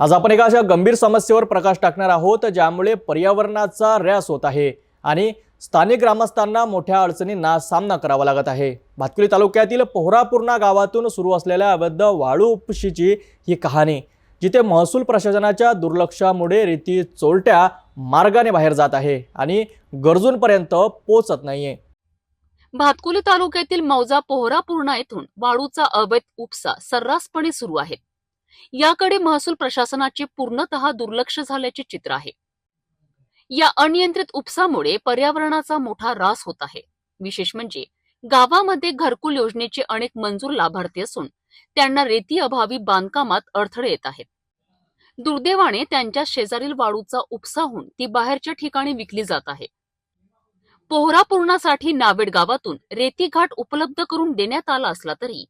आज आपण एका अशा गंभीर समस्येवर प्रकाश टाकणार आहोत ज्यामुळे पर्यावरणाचा ऱ्यास होत आहे आणि स्थानिक ग्रामस्थांना मोठ्या अडचणींना सामना करावा लागत आहे. भातकुली तालुक्यातील पोहरापूर्णा गावातून सुरू असलेल्या अवैध वाळू उपशीची ही कहाणी जिथे महसूल प्रशासनाच्या दुर्लक्षामुळे रीती चोरट्या मार्गाने बाहेर जात आहे आणि गरजूंपर्यंत पोचत नाहीये. भातकुली तालुक्यातील मौजा पोहरापूर्णा येथून वाळूचा अवैध उपसा सर्रासपणे सुरू आहे. याकडे महसूल प्रशासनाचे पूर्णतः दुर्लक्ष झाल्याचे चित्र आहे. या अनियंत्रित उपसामुळे पर्यावरणाचा मोठा ऱ्हास होत आहे. विशेष म्हणजे गावामध्ये घरकुल योजनेचे अनेक मंजूर लाभार्थी असून त्यांना रेती अभावी बांधकामात अडथळे येत आहेत. दुर्दैवाने त्यांच्या शेजारील वाळूचा उपसा होऊन ती बाहेरच्या ठिकाणी विकली जात आहे. पोहरापूर्णासाठी नावेड गावातून रेती घाट उपलब्ध करून देण्यात आला असला तरी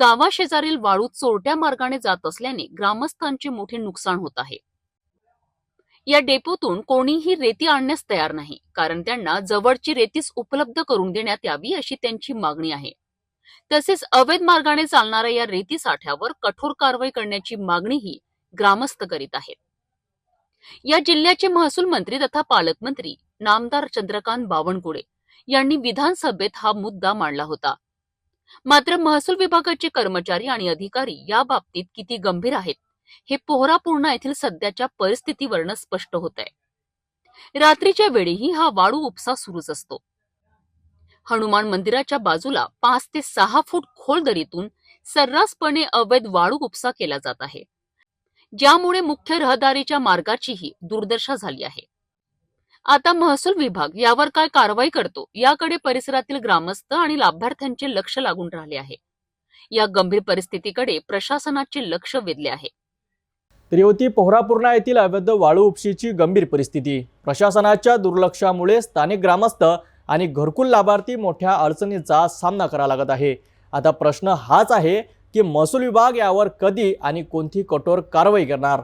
गावाशेजारील वाळू चोरट्या मार्गाने जात असल्याने ग्रामस्थांचे मोठे नुकसान होत आहे. या डेपोतून कोणीही रेती आणण्यास तयार नाही कारण त्यांना जवळची रेतीच उपलब्ध करून देण्यात यावी अशी त्यांची मागणी आहे. तसेच अवैध मार्गाने चालणाऱ्या या रेती साठ्यावर कठोर कारवाई करण्याची मागणीही ग्रामस्थ करीत आहेत. या जिल्ह्याचे महसूल मंत्री तथा पालकमंत्री नामदार चंद्रकांत बावनकुळे यांनी विधानसभेत हा मुद्दा मांडला होता. मात्र महसूल विभागाचे कर्मचारी आणि अधिकारी या बाबतीत किती गंभीर आहेत हे पोहरापूर्णा येथील सध्याच्या परिस्थितीवरनं स्पष्ट होत आहे रात्रीच्या वेळीही हा वाळू उपसा सुरूच असतो. हनुमान मंदिराच्या बाजूला पाच ते सहा फूट खोल दरीतून सर्रासपणे अवैध वाळू उपसा केला जात आहे. ज्यामुळे मुख्य रहदारीच्या मार्गाचीही दुर्दशा झाली आहे. आता महसूल विभाग यावर काय कारवाई करतो याकडे परिसरातील ग्रामस्थ आणि लाभार्थ्यांचे लक्ष लागून राहिले आहे. या गंभीर परिस्थितीकडे प्रशासनाचे लक्ष वेधले आहे. त्रिवती पोहरापूर्णा येथील अवैध वाळू उपशीची गंभीर परिस्थिती. प्रशासनाच्या दुर्लक्षामुळे स्थानिक ग्रामस्थ आणि घरकुल लाभार्थी मोठ्या अडचणीचा सामना करावा लागत आहे. आता प्रश्न हाच आहे की महसूल विभाग यावर कधी आणि कोणती कठोर कारवाई करणार?